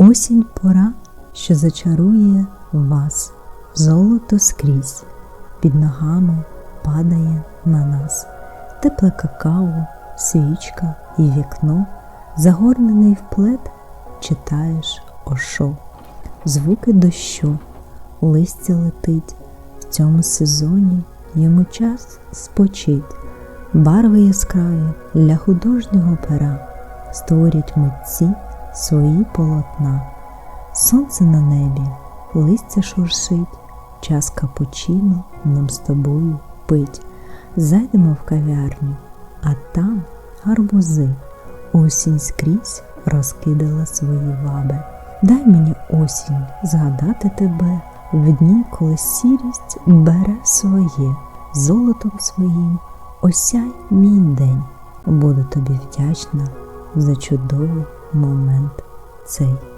Осінь пора, що зачарує вас, золото скрізь, під ногами падає на нас, тепле какао, свічка і вікно, загорнений в плед, читаєш ошо, звуки дощу, листя летить, в цьому сезоні йому час спочить, барви яскраві для художнього пера. Створять митці свої полотна. Сонце на небі, листя шуршить, час капучино нам з тобою пить. Зайдемо в кав'ярню, а там гарбузи. Осінь скрізь розкидала свої ваби. Дай мені осінь згадати тебе в дні, коли сірість бере своє, золотом своїм осяй мій день. Буду тобі вдячна за чудовий moment say.